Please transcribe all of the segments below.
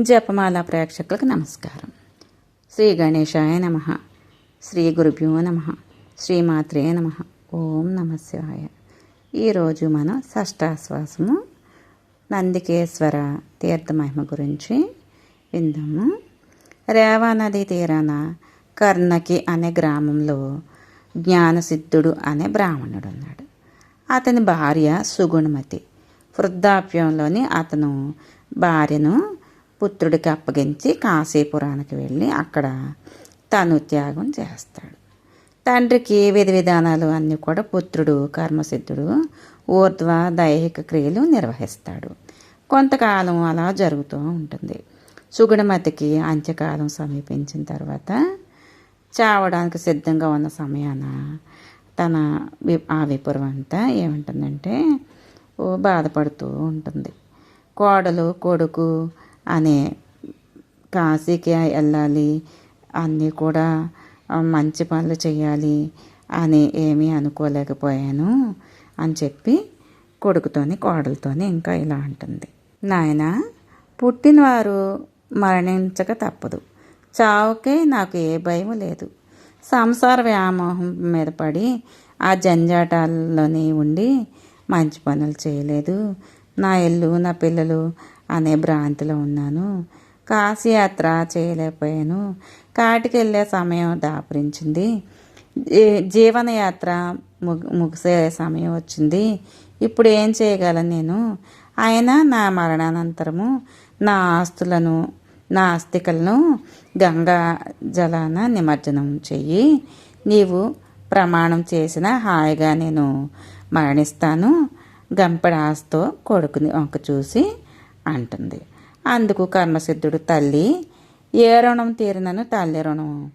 జపమాల ప్రేక్షకులకు నమస్కారం. శ్రీ గణేశాయ నమ. శ్రీ గురుభ్యో నమ. శ్రీమాత్రే నమ. ఓం నమ శివాయ ఈరోజు మనం షష్టాశ్వాసము. నందికేశ్వర తీర్థమహిమ గురించి విందాము. రేవానది తీరాన కర్ణకి అనే గ్రామంలో జ్ఞానసిద్ధుడు అనే బ్రాహ్మణుడు ఉన్నాడు అతని భార్య సుగుణమతి. వృద్ధాప్యంలోని అతను భార్యను పుత్రుడికి అప్పగించి కాశీపురానికి వెళ్ళి అక్కడ తను త్యాగం చేస్తాడు. తండ్రికి విధి విధానాలు అన్నీ కూడా పుత్రుడు కర్మసిద్ధుడు ఊర్ధ్వ దైహిక క్రియలు నిర్వహిస్తాడు. కొంతకాలం అలా జరుగుతూ ఉంటుంది. సుగుణమతికి అంత్యకాలం సమీపించిన తర్వాత చావడానికి సిద్ధంగా ఉన్న సమయాన తన వి ఆ విపురం అంతా ఏముంటుందంటే బాధపడుతూ ఉంటుంది. కోడలు కొడుకు అనే కాశీకి వెళ్ళాలి అన్నీ కూడా మంచి పనులు చేయాలి అని ఏమీ అనుకోలేకపోయాను అని చెప్పి కొడుకుతోని కోడలతోని ఇంకా ఇలా అంటుంది. నాయన పుట్టినవారు మరణించక తప్పదు. చావుకే నాకు ఏ భయం లేదు. సంసార వ్యామోహం మీద పడి ఆ జంజాటాల్లోనే ఉండి మంచి పనులు చేయలేదు. నా ఇల్లు నా పిల్లలు అనే భ్రాంతిలో ఉన్నాను. కాశీయాత్ర చేయలేకపోయాను. కాటికి వెళ్ళే సమయం దాపరించింది. జీవనయాత్ర ము ముగిసే సమయం వచ్చింది. ఇప్పుడు ఏం చేయగలను నేను? అయినా నా మరణానంతరము నా ఆస్తులను నా ఆస్తికలను గంగా జలాన నిమజ్జనం చెయ్యి. నీవు ప్రమాణం చేసిన హాయిగా నేను మరణిస్తాను. గంపెడాస్తో కొడుకుని వంక చూసి అంటుంది. అందుకు కర్మసిద్ధుడు తల్లి ఏ రుణం తీరినను తల్లి రుణం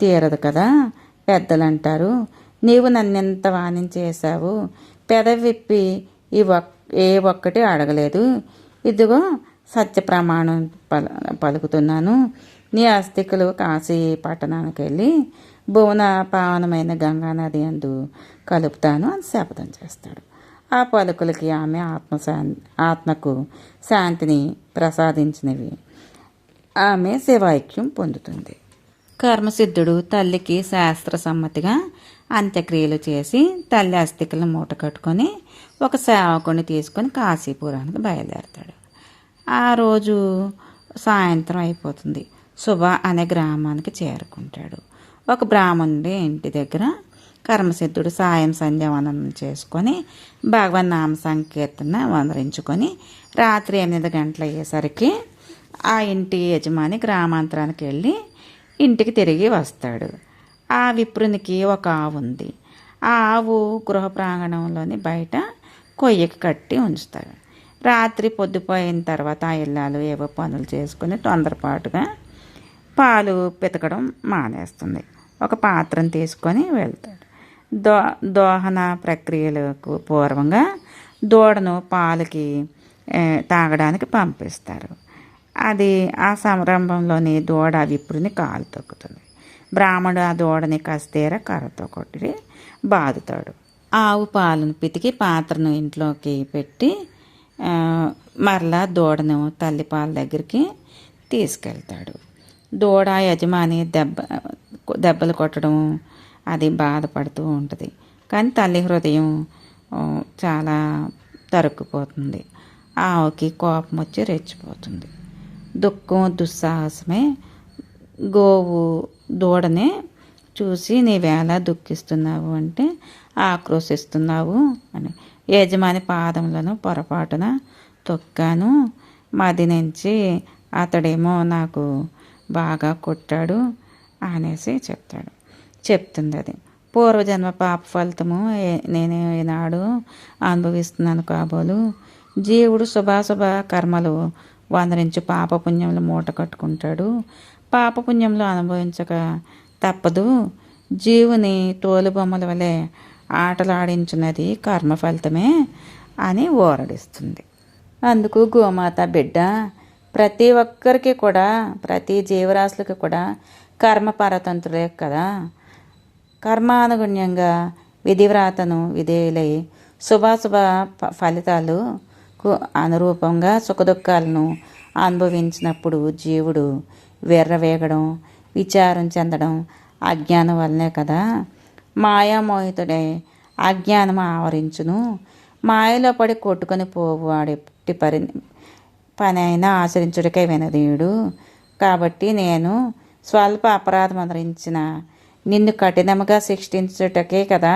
తీరదు కదా. పెద్దలు అంటారు నీవు నన్నెంత వాణిం చేశావు? పెదవి విప్పి ఈ ఒక్ ఏ ఒక్కటి అడగలేదు. ఇదిగో సత్య ప్రమాణం పల పలుకుతున్నాను. నీ అస్థికులు కాశీ పట్టణానికి వెళ్ళి భువన పావనమైన గంగా నది అందు కలుపుతాను అని శపథం చేస్తాడు. ఆ పలుకులకి ఆమె ఆత్మశాం ఆత్మకు శాంతిని ప్రసాదించినవి. ఆమె శివైక్యం పొందుతుంది. కర్మసిద్ధుడు తల్లికి శాస్త్ర సమ్మతిగా అంత్యక్రియలు చేసి తల్లి అస్థికలను మూట కట్టుకొని ఒక సేవకుని తీసుకొని కాశీపురానికి బయలుదేరతాడు. ఆ రోజు సాయంత్రం అయిపోతుంది. శుభ అనే గ్రామానికి చేరుకుంటాడు. ఒక బ్రాహ్మణుడి ఇంటి దగ్గర కర్మసిద్ధుడు సాయం సంధ్యావనం చేసుకొని భగవన్ నామ సంకీర్తన వందరించుకొని రాత్రి ఎనిమిది గంటలు అయ్యేసరికి ఆ ఇంటి యజమాని గ్రామాంతరానికి వెళ్ళి ఇంటికి తిరిగి వస్తాడు. ఆ విప్రునికి ఒక ఆవు ఉంది. ఆ ఆవు గృహ ప్రాంగణంలోని బయట కొయ్యకి కట్టి ఉంచుతాడు. రాత్రి పొద్దుపోయిన తర్వాత ఆ ఇల్లాలు ఏవో పనులు చేసుకుని తొందరపాటుగా పాలు పితకడం మానేస్తుంది. ఒక పాత్రను తీసుకొని వెళ్తాడు. దో దోహన ప్రక్రియలకు పూర్వంగా దూడను పాలకి తాగడానికి పంపిస్తారు. అది ఆ సంరంభంలోని దూడ విప్రుని కాలు తొక్కుతుంది. బ్రాహ్మడు ఆ దూడని కస్తేర కర్రతో కొట్టి బాదుతాడు. ఆవు పాలను పితికి పాత్రను ఇంట్లోకి పెట్టి మరలా దూడను తల్లిపాల దగ్గరికి తీసుకెళ్తాడు. దూడ యజమాని దెబ్బ దెబ్బలు కొట్టడం అది బాధపడుతూ ఉంటుంది. కానీ తల్లి హృదయం చాలా తరుక్కుపోతుంది. ఆవుకి కోపం వచ్చి రెచ్చిపోతుంది. దుఃఖం దుస్సాహసమే గోవు దూడనే చూసి నీవేళ దుఃఖిస్తున్నావు అంటే ఆక్రోశిస్తున్నావు అని. యజమాని పాదములను పొరపాటున తొక్కాను. మది నుంచి అతడేమో నాకు బాగా కొట్టాడు అనేసి చెప్తాడు. చెప్తుంది అది. పూర్వజన్మ పాప ఫలితము నేను ఈనాడు అనుభవిస్తున్నాను కాబోలు. జీవుడు శుభాశుభ కర్మలు వందరించి పాపపుణ్యములు మూట కట్టుకుంటాడు. పాపపుణ్యములు అనుభవించక తప్పదు. జీవుని తోలుబొమ్మల వలె ఆటలాడించినది కర్మ ఫలితమే అని ఓరడిస్తుంది. అందుకు గోమాత బిడ్డ ప్రతి ఒక్కరికి కూడా ప్రతి జీవరాశులకి కూడా కర్మ పరతంత్రులే కదా. కర్మానుగుణ్యంగా విధివ్రాతను విధేయులై శుభాశుభ ఫ- ఫలితాలకు అనురూపంగా సుఖదుఖాలను అనుభవించినప్పుడు జీవుడు వెర్రవేగడం విచారం చెందడం అజ్ఞానం వల్లనే కదా. మాయామోహితుడే అజ్ఞానం ఆవరించును. మాయలో పడి కొట్టుకొని పోవు పరి పని అయినా ఆచరించుడికే వినదీయుడు. కాబట్టి నేను స్వల్ప అపరాధం అదరించిన నిన్ను కఠినముగా శిక్షించుటకే కదా.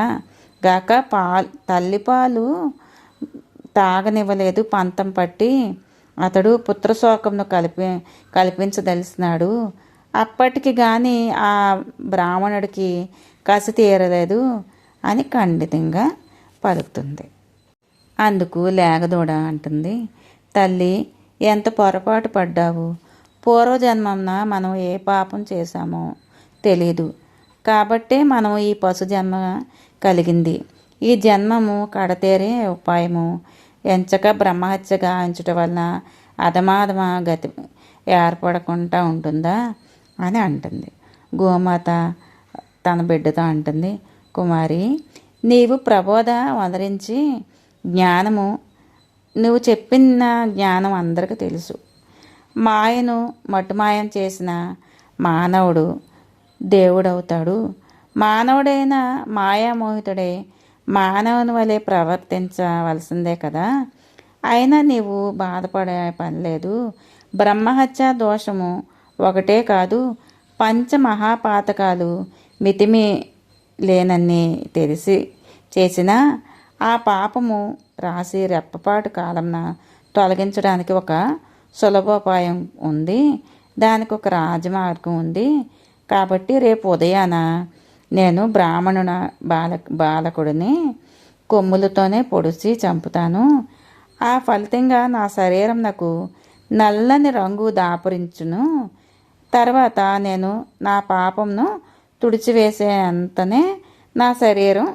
గాక పాలు తల్లిపాలు తాగనివ్వలేదు. పంతం పట్టి అతడు పుత్రశోకంను కలిపి కల్పించదలిసినాడు. అప్పటికి కానీ ఆ బ్రాహ్మణుడికి కసి తీరలేదు అని ఖండితంగా పలుకుతుంది. అందుకు లేగదూడ అంటుంది తల్లి ఎంత పొరపాటు పడ్డావు? పూర్వజన్మంన మనం ఏ పాపం చేశామో తెలీదు. కాబట్టే మనం ఈ పశు జన్మ కలిగింది. ఈ జన్మము కడతేరే ఉపాయము. ఎంచక బ్రహ్మహత్య గావించటం వలన అధమాధమ గతి ఏర్పడకుండా ఉంటుందా అని అంటుంది. గోమాత తన బిడ్డతో అంటుంది కుమారి నీవు ప్రబోధ వదరించి జ్ఞానము నువ్వు చెప్పిన జ్ఞానం అందరికీ తెలుసు. మాయను మట్టుమాయం చేసిన మానవుడు దేవుడవుతాడు. మానవుడైన మాయామోహితుడే మానవుని వలె ప్రవర్తించవలసిందే కదా. అయినా నీవు బాధపడే పని లేదు. బ్రహ్మహత్య దోషము ఒకటే కాదు పంచమహాపాతకాలు మితిమి లేనన్ని తెలిసి చేసిన ఆ పాపము రాసి రెప్పపాటు కాలంన తొలగించడానికి ఒక సులభోపాయం ఉంది. దానికి ఒక రాజమార్గం ఉంది. కాబట్టి రేపు ఉదయాన నేను బ్రాహ్మణున బాల బాలకుడిని కొమ్ములతోనే పొడిచి చంపుతాను. ఆ ఫలితంగా నా శరీరం నాకు నల్లని రంగు దాపురించును. తర్వాత నేను నా పాపంను తుడిచివేసేంతనే నా శరీరం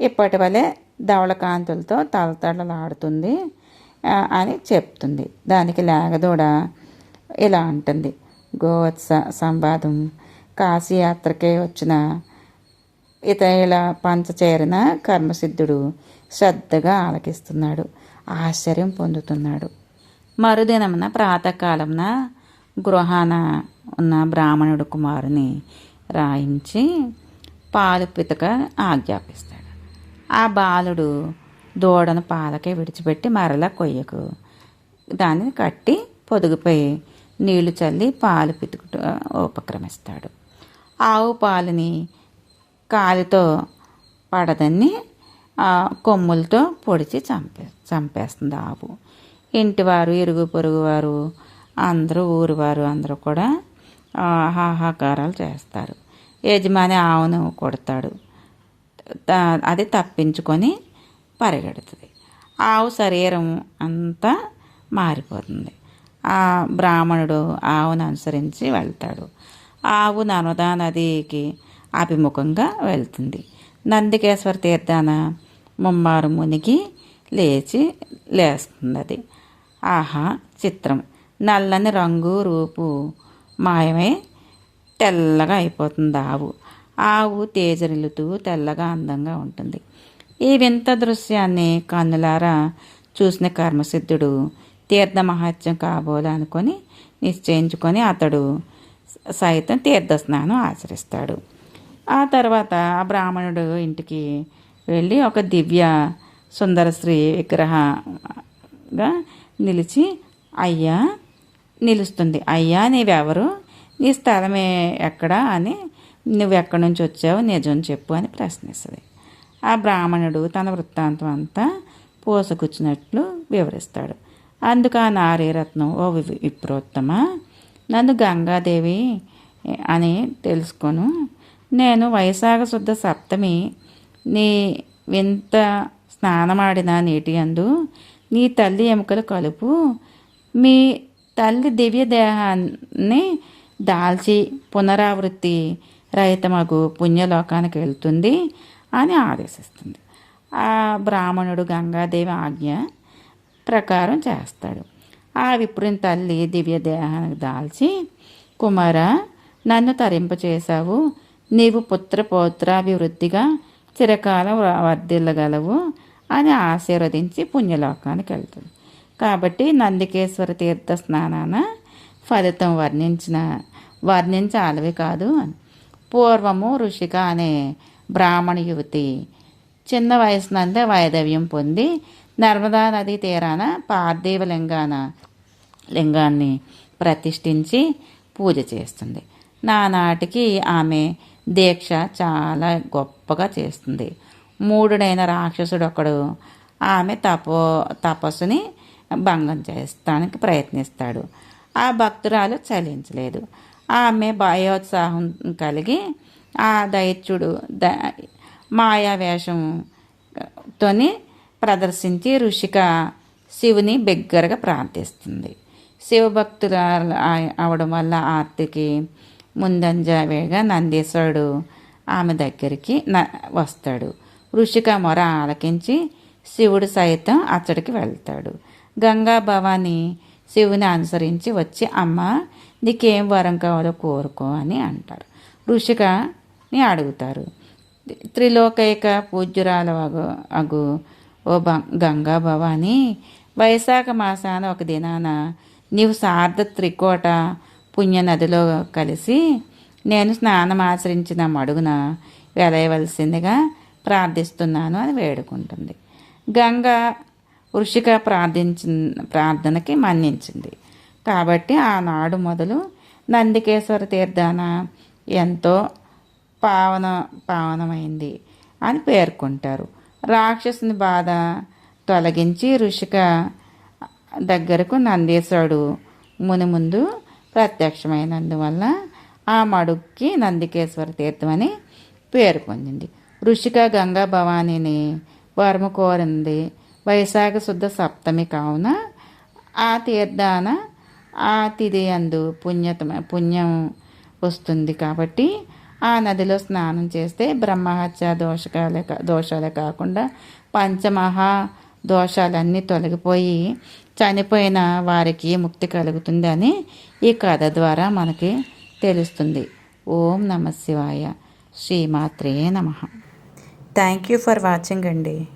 ఇప్పటి వలె ధవళకాంతులతో తలతళలాడుతుంది అని చెప్తుంది. దానికి లేగదూడ ఇలా అంటుంది. గోవత్స సంవాదం. కాశీయాత్రకే వచ్చిన ఇతల పంచచేరిన కర్మసిద్ధుడు శ్రద్ధగా ఆలకిస్తున్నాడు ఆశ్చర్యం పొందుతున్నాడు. మరుదినమున ప్రాతకాలమున గృహాన ఉన్న బ్రాహ్మణుడు కుమారుని రాయించి పాలు పితక ఆజ్ఞాపిస్తాడు. ఆ బాలుడు దూడను పాలకే విడిచిపెట్టి మరలా కొయ్యకు. దాన్ని కట్టి పొదుగుపై నీళ్ళు చల్లి పాలు పితుకుట ఉపక్రమిస్తాడు. ఆవు పాలని కాలితో పడదని కొమ్ములతో పొడిచి చంపే చంపేస్తుంది ఆవు. ఇంటివారు ఇరుగు పొరుగు వారు అందరూ ఊరివారు అందరూ కూడా హాహాకారాలు చేస్తారు. యజమాని ఆవును కొడతాడు. అది తప్పించుకొని పరిగెడుతుంది. ఆవు శరీరం అంతా మారిపోతుంది. ఆ బ్రాహ్మణుడు ఆవును అనుసరించి వెళ్తాడు. ఆవు నర్మదా నదికి అభిముఖంగా వెళ్తుంది. నందికేశ్వర తీర్థాన ముమ్మారు మునిగి లేచి లేస్తుంది అది ఆహా చిత్రం. నల్లని రంగు రూపు మాయమై తెల్లగా అయిపోతుంది ఆవు. ఆవు తేజరిల్లుతూ తెల్లగా అందంగా ఉంటుంది. ఈ వింత దృశ్యాన్ని కన్నులారా చూసిన కర్మసిద్ధుడు తీర్థ మహత్యం కాబోలు అనుకొని నిశ్చయించుకొని అతడు సహితం తీర్థ స్నానం ఆచరిస్తాడు. ఆ తర్వాత ఆ బ్రాహ్మణుడు ఇంటికి వెళ్ళి ఒక దివ్య సుందర స్త్రీ విగ్రహంగా నిలిచి అయ్యా నిలుస్తుంది. అయ్యా నీవెవరు? నీ స్థలమే ఎక్కడా అని నువ్వు ఎక్కడి నుంచి వచ్చావు? నిజం చెప్పు అని ప్రశ్నిస్తుంది. ఆ బ్రాహ్మణుడు తన వృత్తాంతం అంతా పోసగుచ్చినట్లు వివరిస్తాడు. అందుకు ఆ నారీరత్నం ఓ విప్రోత్తమ? నన్ను గంగాదేవి అని తెలుసుకొను. నేను వైశాఖ శుద్ధ సప్తమి నీ వింత స్నానమాడిన నీటి అందు నీ తల్లి ఎముకలు కలుపు. మీ తల్లి దివ్య దేహాన్ని దాల్చి పునరావృత్తి రహితమగు పుణ్యలోకానికి వెళ్తుంది అని ఆదేశిస్తుంది. ఆ బ్రాహ్మణుడు గంగాదేవి ఆజ్ఞ ప్రకారం చేస్తాడు. ఆ తల్లి దివ్య దేహానికి దాల్చి కుమార నన్ను తరింపచేశావు నీవు పుత్ర పౌత్రాభివృద్ధిగా చిరకాలం వర్ధిల్లగలవు అని ఆశీర్వదించి పుణ్యలోకానికి వెళ్తుంది. కాబట్టి నందికేశ్వర తీర్థ స్నానాన ఫలితం వర్ణించిన వర్ణించాలవి కాదు అని. పూర్వము ఋషిక అనే బ్రాహ్మణ యువతి చిన్న వయసు నందే వైదవ్యం పొంది నర్మదా నదీ తీరాన పార్థివ లింగాన లింగాన్ని ప్రతిష్ఠించి పూజ చేస్తుంది. నానాటికి ఆమె దీక్ష చాలా గొప్పగా చేస్తుంది. మూడుడైన రాక్షసుడు ఒకడు ఆమె తపో తపస్సుని భంగం చేస్తానికి ప్రయత్నిస్తాడు. ఆ భక్తురాలు చలించలేదు. ఆమె భయోత్సాహం కలిగి ఆ దైత్యుడు ద మాయావేషంతోని ప్రదర్శించి ఋషిక శివుని బిగ్గరగా ప్రార్థిస్తుంది. శివభక్తుల అవడం వల్ల ఆర్తికి ముందంజ వేగా నందీశ్వరుడు ఆమె దగ్గరికి న వస్తాడు. ఋషిక మొర ఆలకించి శివుడు సైతం అచ్చడికి వెళ్తాడు. గంగా భవాని శివుని అనుసరించి వచ్చి అమ్మ నీకేం వరం కావాలో కోరుకో అని అంటారు. ఋషికని అడుగుతారు. త్రిలోకైక పూజ్యురాల అగు అగు ఓ గంగా భవాని వైశాఖ మాసాన ఒక దినాన నీవు సార్ధ త్రికోట పుణ్య నదిలో కలిసి నేను స్నానం ఆచరించిన మడుగున వెలయవలసిందిగా ప్రార్థిస్తున్నాను అని వేడుకుంటుంది. గంగ వృషిక ప్రార్థించి ప్రార్థనకి మన్నించింది. కాబట్టి ఆనాడు మొదలు నందికేశ్వర తీర్థాన ఎంతో పావన పావనమైంది అని పేర్కొంటారు. రాక్షసుని బాధ తొలగించి ఋషిక దగ్గరకు నందేశాడు ముని ముందు ప్రత్యక్షమైనందువల్ల ఆ మడుక్కి నందికేశ్వర తీర్థం అని పేరు పొందింది. ఋషిక గంగా భవానీని వరము కోరింది. వైశాఖ శుద్ధ సప్తమి కావున ఆ తీర్థాన ఆ తిథి అందు పుణ్యతమ పుణ్యం వస్తుంది కాబట్టి ఆ నదిలో స్నానం చేస్తే బ్రహ్మహత్య దోషకాలే దోషాలే కాకుండా పంచమహా దోషాలన్నీ తొలగిపోయి చనిపోయిన వారికి ముక్తి కలుగుతుంది అని ఈ కథ ద్వారా మనకి తెలుస్తుంది. ఓం నమ శివాయ. శ్రీమాత్రే నమ. థ్యాంక్ యూ ఫర్ వాచింగ్ అండి.